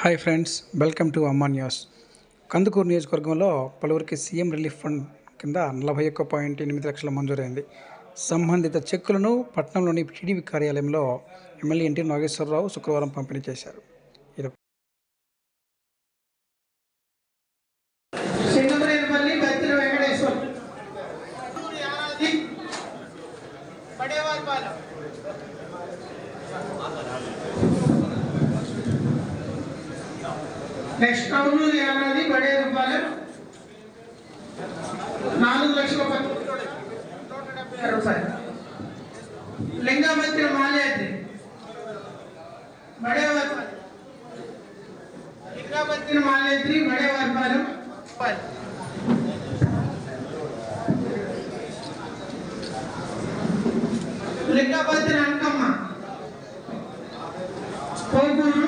Hi friends welcome to Amma news. Kandukur నియోజకవర్గంలో పలువురికి CM relief fund కింద నలభై ఒక్క పాయింట్ ఎనిమిది లక్షల మంజూరైంది. సంబంధిత చెక్కులను పట్టణంలోని టీడీపీ కార్యాలయంలో ఎమ్మెల్యే ఎన్టీ నాగేశ్వరరావు శుక్రవారం పంపిణీ చేశారు. ఇది నెక్స్ట్ బత్తిన వెంకటేశ్వర్ బడే రూపాయలు. నాలుగు లక్షల రూపాయలు. లింగామత్తిన మాల్యాద్రి. బడే లింగామత్తిన మాలయాద్రి బడే రూపాయలు. లింగాపతి అంకమ్మ కోకూరు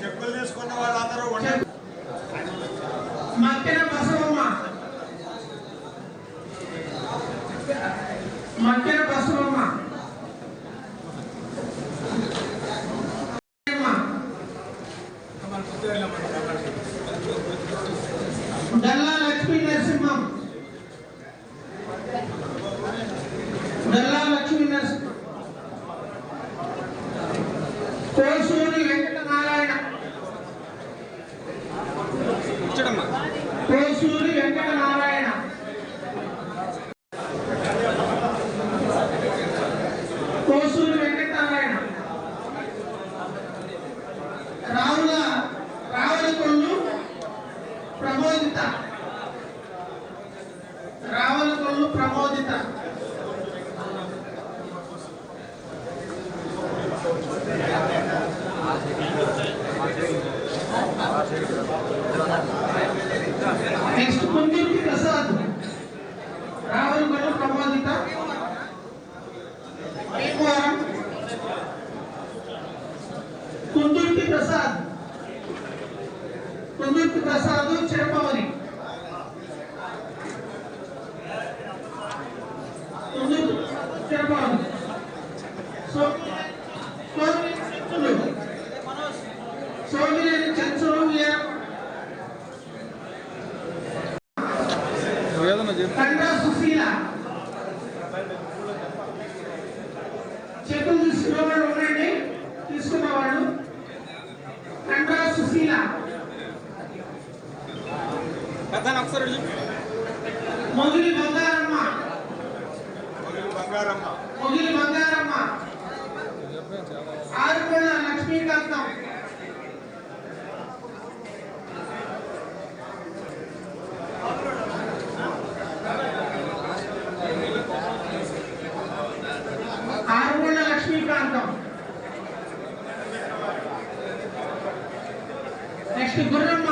చెప్పులు తీసుకున్న వాళ్ళందరూ ఉండండి మక్కెన బసవమ్మ మక్కెన బసవమ్మ డల్లా కోసూరి వెంకట నారాయణ కోసూరి వెంకట నారాయణ రావుల రావుల ప్రమోదిత రావుల కొల్లు ప్రమోదిత నెక్స్ట్ కుందుర్తి ప్రసాద్ చిరపవని కుందుర్తి చిరపవని సో సోమినేని చెంచులు సోమినేని చెంచులు వీర- కండ్రా సుశీల చెక్కులు తీసుకున్న మొగిలి బంగారమ్మ మొదలు బంగారమ్మ మొగిలి బంగారమ్మ ఆరుకొండ లక్ష్మీకాంతం ఆరుకొండ లక్ష్మీకాంతం నెక్స్ట్ గుర్రం